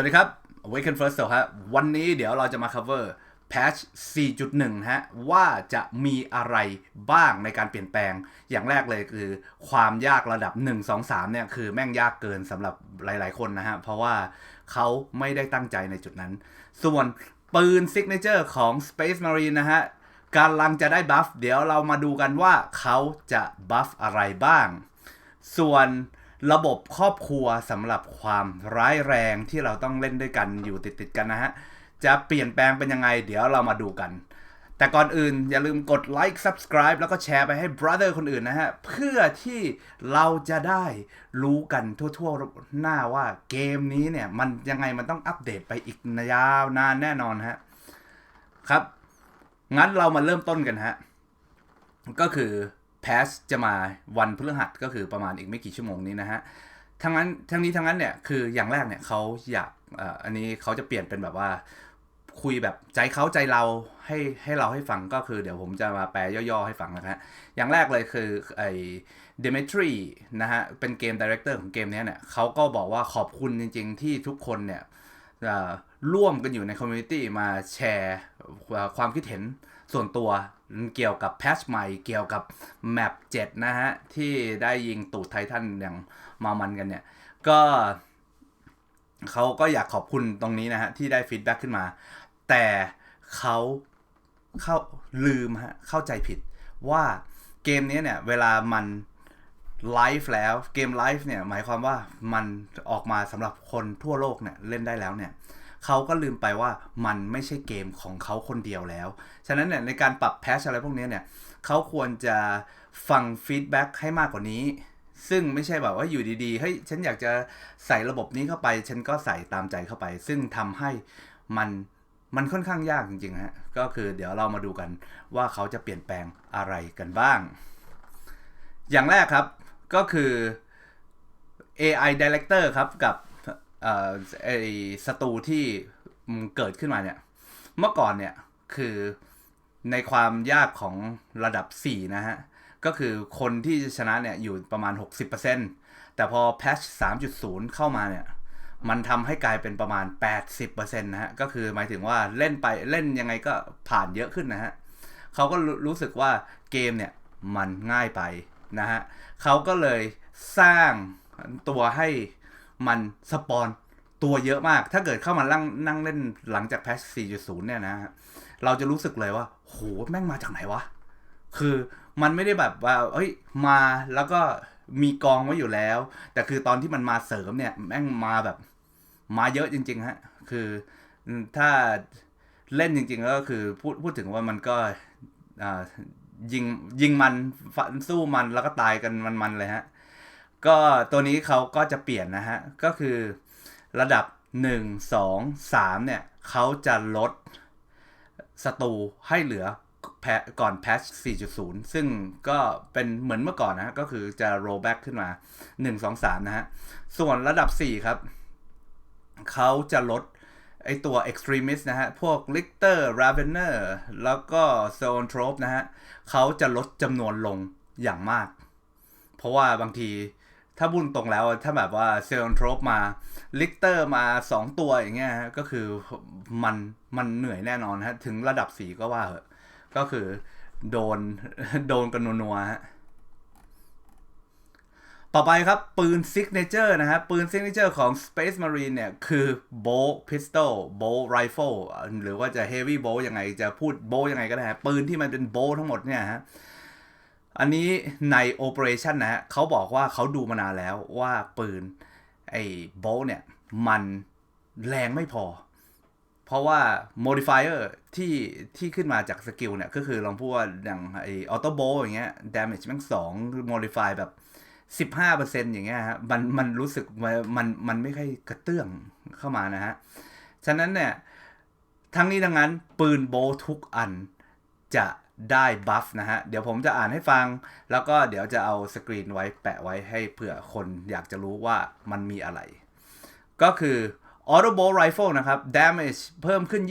วัสดีครับ Awaken First ฮะวันนี้เดี๋ยวเราจะมา cover patch 4.1 ฮะ ว่าจะมีอะไรบ้างในการเปลี่ยนแปลง อย่างแรกเลยคือความยากระดับ 1 2 3 เนี่ย คือแม่งยากเกินสำหรับหลายๆคนนะฮะ เพราะว่าเขาไม่ได้ตั้งใจในจุดนั้น ส่วนปืน Signature ของ Space Marine นะฮะกำลังจะได้บัฟ เดี๋ยวเรามาดูกันว่าเขาจะบัฟอะไรบ้าง ส่วน ระบบครอบครัวสำหรับความร้ายแรงที่เราต้องเล่นด้วยกันอยู่ติดๆกันนะฮะ จะเปลี่ยนแปลงเป็นยังไง เดี๋ยวเรามาดูกัน แต่ก่อนอื่นอย่าลืมกดไลค์ subscribe แล้วก็แชร์ไปให้ brother คนอื่นนะฮะ เพื่อที่เราจะได้รู้กันทั่วๆหน้าว่าเกมนี้เนี่ย มันยังไงมันต้องอัปเดตไปอีกยาวนานแน่นอนฮะ ครับ งั้นเรามาเริ่มต้นกันฮะ ก็คือ แพสจะมาวันพฤหัสก็คือประมาณอีกไม่กี่ชั่วโมงนี้นะฮะทั้งนั้นทั้งนี้ทั้งนั้นเนี่ยคืออย่างแรกเนี่ยเขาอยากอันนี้เขาจะเปลี่ยนเป็นแบบว่าคุยแบบใจเขาใจเราให้ให้เราให้ฟังก็คือเดี๋ยวผมจะมาแปลย่อๆให้ฟังนะฮะอย่างแรกเลยคือไอ้เดเมทรีนะฮะเป็นเกมดีเรคเตอร์ของเกมนี้เนี่ยเขาก็บอกว่าขอบคุณจริงๆที่ทุกคนเนี่ยร่วมกันอยู่ในคอมมูนิตี้มาแชร์ความคิดเห็นส่วนตัว เกี่ยวกับแพชใหม่เกี่ยวกับแมป7นะฮะ ที่ได้ยิงตูดไททันอย่างมามันกันเนี่ย ก็เขาก็อยากขอบคุณตรงนี้นะฮะ ที่ได้ฟีดแบ็กขึ้นมา แต่เขาเข้าลืมฮะ เข้าใจผิดว่าเกมนี้เนี่ย เวลามันไลฟ์แล้วเกมไลฟ์เนี่ย หมายความว่ามันออกมาสำหรับคนทั่วโลกเนี่ย เล่นได้แล้วเนี่ย เขาก็ลืมไปว่ามันไม่ใช่เกมของเขาคนเดียวแล้ว ฉะนั้นเนี่ยในการปรับแพชอะไรพวกนี้เนี่ยเขาควรจะฟังฟีดแบ็กให้มากกว่านี้ ซึ่งไม่ใช่แบบว่าอยู่ดีๆเฮ้ยฉันอยากจะใส่ระบบนี้เข้าไป ฉันก็ใส่ตามใจเข้าไป ซึ่งทำให้มันมันค่อนข้างยากจริงๆฮะก็คือเดี๋ยวเรามาดูกันว่าเขาจะเปลี่ยนแปลงอะไรกันบ้าง อย่างแรกครับก็คือ AI Director ครับกับ เอ่อไอสตูที่เกิดขึ้นมาเนี่ย เมื่อก่อนเนี่ยคือในความยากของระดับ 4 นะฮะ ก็คือคนที่จะชนะเนี่ยอยู่ประมาณ 60%แต่พอแพช3.0 เข้ามาเนี่ย มันทำให้กลายเป็นประมาณ 80%นะฮะ ก็คือหมายถึงว่าเล่นไปเล่นยังไงก็ผ่านเยอะขึ้นนะฮะเขาก็รู้รู้สึกว่าเกมเนี่ยมันง่ายไปนะฮะเขาก็เลยสร้างตัวให้ มันสปอนตัวเยอะมาก ถ้าเกิดเข้ามานั่งนั่งเล่นหลังจากแพช4.0 เนี่ยนะฮะ เราจะรู้สึกเลยว่า โห แม่งมาจากไหนวะ คือมันไม่ได้แบบว่าเอ้ย มาแล้วก็มีกองไว้อยู่แล้ว แต่คือตอนที่มันมาเสริมเนี่ย แม่งมาแบบ มาเยอะจริง ๆ ฮะ คือถ้าเล่นจริง ๆ ก็คือพูดพูดถึงว่ามันก็ยิงยิงมันสู้มันแล้วก็ตายกันมันๆเลยฮะ ก็ตัวนี้เขาก็จะเปลี่ยนนะฮะ ก็คือระดับ 1 2 3 เนี่ยเขาจะลดศัตรูให้เหลือแพก่อนแพช4.0 ซึ่งก็เป็นเหมือนเมื่อก่อนนะก็คือจะ roll back ขึ้นมา 1 2 3 นะฮะ ส่วนระดับ 4 ครับ เขาจะลดไอตัว extremist นะฮะ พวก lichter ravener แล้วก็ z o n t r o p e นะฮะเขาจะลดจำนวนลงอย่างมาก เพราะว่าบางที ถ้าบุญตรงแล้วถ้าแบบว่าเซลนโทรปมาลิกเตอร์มา2ตัวอย่างเงี้ยก็คือมันมันเหนื่อยแน่นอนฮะ ถึงระดับ4ก็ว่าเหอะก็คือโดนโดนกันนัวฮะต่อไปครับ ปืนซิกเนเจอร์นะฮะ ปืนซิกเนเจอร์ของ Space Marine เนี่ย คือ bow pistol bow rifle หรือว่าจะ heavy bow ยังไงจะพูด bow ยังไงก็ได้ฮะปืนที่มันเป็น bow ทั้งหมดเนี่ยฮะ อันนี้ใน Operation นะฮะเขาบอกว่าเขาดูมานานแล้วว่าปืนไอ้โบเนี่ย มันแรงไม่พอ เพราะว่า modifier ที่ที่ขึ้นมาจากสกิลเนี่ย ก็คือลองพูดว่าอย่างไอ้ออโต้โบอย่างเงี้ย damage แม่งสอง modify แบบ15%อย่างเงี้ยฮะมันมันรู้สึกมันมันมันไม่ค่อยกระเตื้องเข้ามานะฮะ ฉะนั้นเนี่ย ทั้งนี้ทั้งนั้นปืนโบทุกอันจะ ได้บัฟนะฮะ เดี๋ยวผมจะอ่านให้ฟัง แล้วก็เดี๋ยวจะเอาสกรีนไว้แปะไว้ให้เผื่อคนอยากจะรู้ว่ามันมีอะไร ก็คือ Auto Bolt Rifle นะครับ Damage เพิ่มขึ้น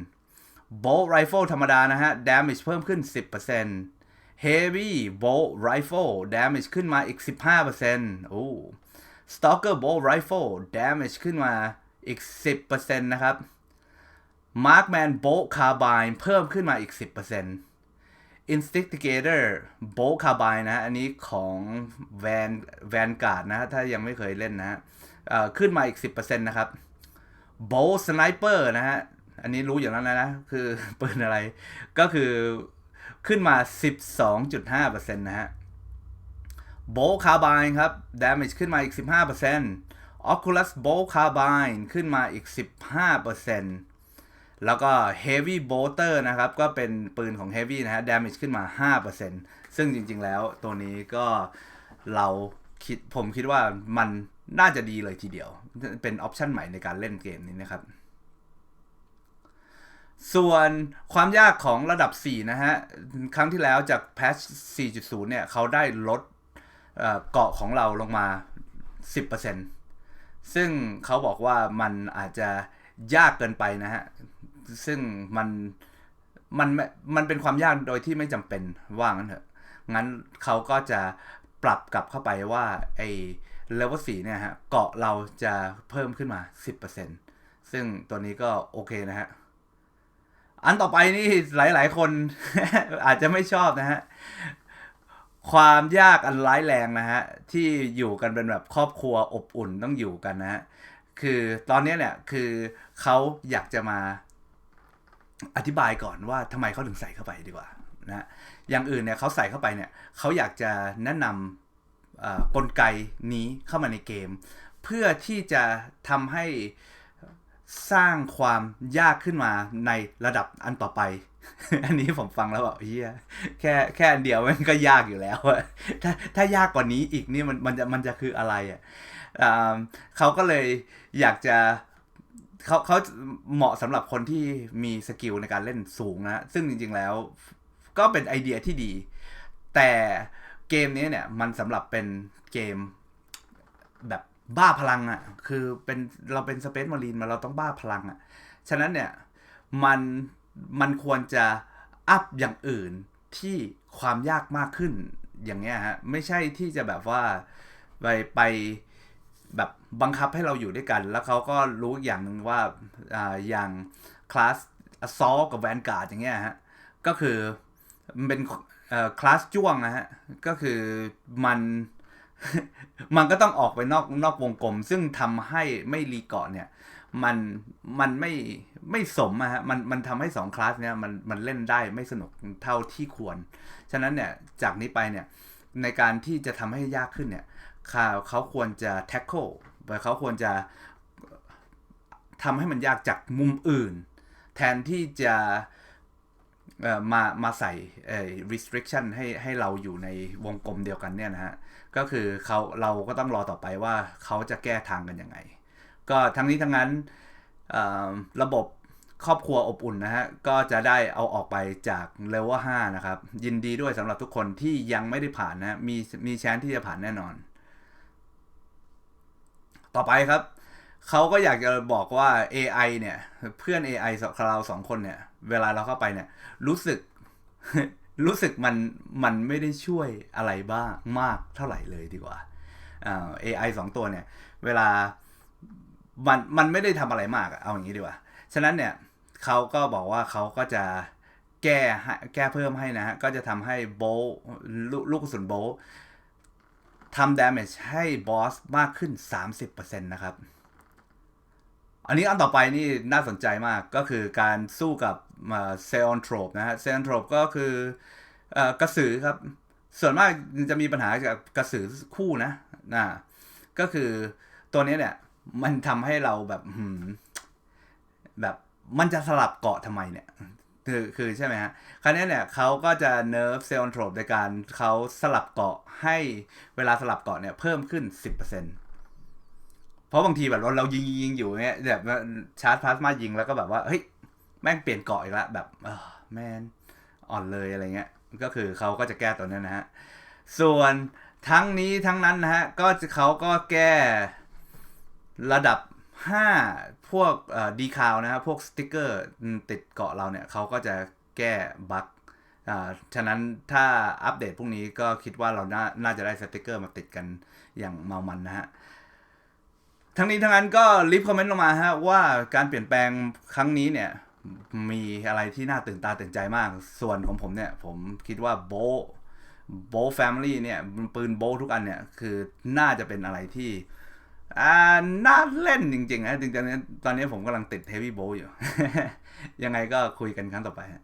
20% Bolt Rifle ธรรมดานะฮะ Damage เพิ่มขึ้น 10% Heavy Bolt Rifle Damage ขึ้นมาอีก 15%โอ้ Stalker Bolt Rifle Damage ขึ้นมาอีก 10%นะครับ Markman Bolt Carbine เพิ่มขึ้นมาอีก 10% Instigator Bolt Carbine นะ อันนี้ของ Van Vanguard นะถ้ายังไม่เคยเล่นนะขึ้นมาอีก 10%นะครับ Bolt Sniper นะฮะ อันนี้รู้อย่างนั้นแล้วนะ คือปืนอะไร ก็คือขึ้นมา 12.5%นะฮะ Bolt Carbine ครับ Damage ขึ้นมาอีก 15% Oculus Bolt Carbine ขึ้นมาอีก 15% แล้วก็ Heavy Bolter นะครับ ก็เป็นปืนของ Heavy นะฮะ Damage ขึ้นมา 5%ซึ่งจริงๆแล้วตัวนี้ก็เราคิดผมคิดว่ามันน่าจะดีเลยทีเดียว เป็นออปชันใหม่ในการเล่นเกมนี้นะครับ ส่วนความยากของระดับ 4 นะฮะ ครั้งที่แล้วจาก patch 4.0 เนี่ย เขาได้ลดเอ่อเกาะของเราลงมา 10%ซึ่งเขาบอกว่ามันอาจจะยากเกินไปนะฮะ ซึ่งมันมันมันเป็นความยากโดยที่ไม่จำเป็นว่างั้นเถอะ งั้นเขาก็จะปรับกลับเข้าไปว่าไอ้เลเวล4เนี่ยฮะเกาะเราจะเพิ่มขึ้นมา 10%ซึ่งตัวนี้ก็โอเคนะฮะ อันต่อไปนี่หลาย ๆ คนอาจจะไม่ชอบนะฮะ ความยากอันร้ายแรงนะฮะ ที่อยู่กันเป็นแบบครอบครัวอบอุ่นต้องอยู่กันนะฮะ คือตอนนี้เนี่ยคือเขาอยากจะมา อธิบายก่อนว่าทำไมเขาถึงใส่เข้าไปดีกว่านะอย่างอื่นเนี่ยเขาใส่เข้าไปเนี่ยเขาอยากจะแนะนำกลไกนี้เข้ามาในเกม เพื่อที่จะทำให้สร้างความยากขึ้นมาในระดับอันต่อไป อันนี้ผมฟังแล้วแบบเฮียแค่แค่อันเดียวมันก็ยากอยู่แล้วถ้าถ้ายากกว่านี้อีกนี่มันมันจะมันจะคืออะไรอะอ่าเขาก็เลยอยากจะ เขาเขาเหมาะสำหรับคนที่มีสกิลในการเล่นสูงนะซึ่งจริงๆแล้วก็เป็นไอเดียที่ดี แต่เกมนี้เนี่ยมันสำหรับเป็นเกมแบบบ้าพลังอะ่ะคือเป็นเราเป็นสเปซมารีนมาเราต้องบ้าพลังอะ่ะฉะนั้นเนี่ยมันมันควรจะอัพอย่างอื่นที่ความยากมากขึ้นอย่างเงี้ยฮะไม่ใช่ที่จะแบบว่าไปไป แบบบังคับให้เราอยู่ด้วยกัน แล้วเขาก็รู้อย่างหนึ่งว่าอย่างคลาส Assault กับ Vanguard อย่างเงี้ยฮะก็คือมันเป็นคลาสจ้วงนะฮะก็คือมันมันก็ต้องออกไปนอกนอกวงกลม ซึ่งทำให้ไม่รีเกาะเนี่ยมันมันไม่ไม่สมอะฮะมันมันทำให้สองคลาสเนี่ยมันมันเล่นได้ไม่สนุกเท่าที่ควร ฉะนั้นเนี่ยจากนี้ไปเนี่ยในการที่จะทำให้ยากขึ้นเนี่ย เขาเขาควรจะ tackle เขาควรจะทำให้มันยากจากมุมอื่น แทนที่จะมามาใส่ restriction ให้ให้เราอยู่ในวงกลมเดียวกันเนี่ยนะฮะ ก็คือเขาเราก็ต้องรอต่อไปว่าเขาจะแก้ทางกันยังไง ก็ทั้งนี้ทั้งนั้นระบบครอบครัวอบอุ่นนะฮะ ก็จะได้เอาออกไปจากเลเวล5นะครับ ยินดีด้วยสำหรับทุกคนที่ยังไม่ได้ผ่านนะ มีมีแชนที่จะผ่านแน่นอน ต่อไปครับ เขาก็อยากจะบอกว่า AI เนี่ย เพื่อน AI สเราสองคนเนี่ย เวลาเราเข้าไปเนี่ย รู้สึกรู้สึกมันมันไม่ได้ช่วยอะไรบ้างมากเท่าไหร่เลยดีกว่าอ่า AI สองตัวเนี่ย เวลามันมันไม่ได้ทำอะไรมากเอาอย่างนี้ดีกว่า ฉะนั้นเนี่ยเขาก็บอกว่าเขาก็จะแก้ให้แก้เพิ่มให้นะฮะก็จะทำให้โบลลูกลูกกระสุนโบล ทำ damage ให้บอสมากขึ้น 30%นะครับ อันนี้อันต่อไปนี่น่าสนใจมากก็คือการสู้กับเซออนโทรปนะฮะเซออนโทรปก็คืออกระสือครับ ส่วนมากจะมีปัญหากับกระสือคู่นะนะก็คือตัวนี้เนี่ย มันทำให้เราแบบแบบมันจะสลับเกาะทำไมเนี่ย คือคือใช่ไหมฮะคราวนี้เนี่ยเขาก็จะเนิร์ฟเซลล์โทรปในการเขาสลับเกาะให้เวลาสลับเกาะเนี่ยเพิ่มขึ้น 10%เพราะบางทีแบบเราเรายิงยิงอยู่เงี้ยแบบชาร์จพลาสมายิงแล้วก็แบบว่าเฮ้ยแม่งเปลี่ยนเกาะอีกแล้วแบบเออแมนอ่อนเลยอะไรเงี้ย ก็คือเขาก็จะแก้ตัวนั้นนะฮะ ส่วนทั้งนี้ทั้งนั้นนะฮะก็เขาก็แก้ระดับ 5พวกดีคาวนะครับพวกสติกเกอร์ติดเกาะเราเนี่ยเขาก็จะแก้บั๊กอ่าฉะนั้นถ้าอัปเดตพรุ่งนี้ก็คิดว่าเราน่านาจะได้สติกเกอร์มาติดกันอย่างเมามันนะฮะทั้งนี้ทั้งนั้นก็รีบคอมเมนต์ลงมาฮะว่าการเปลี่ยนแปลงครั้งนี้เนี่ยมีอะไรที่น่าตื่นตาตื่นใจมาก ส่วนของผมเนี่ย ผมคิดว่าโบโบแฟมิลี่เนี่ย ปืนโบทุกอันเนี่ย คือน่าจะเป็นอะไรที่ อ่าน่าเล่นจริงๆนะจริงๆตอนนี้ผมกำลังติดเฮฟวี่โบอยู่ ยังไงก็คุยกันครั้งต่อไปฮะ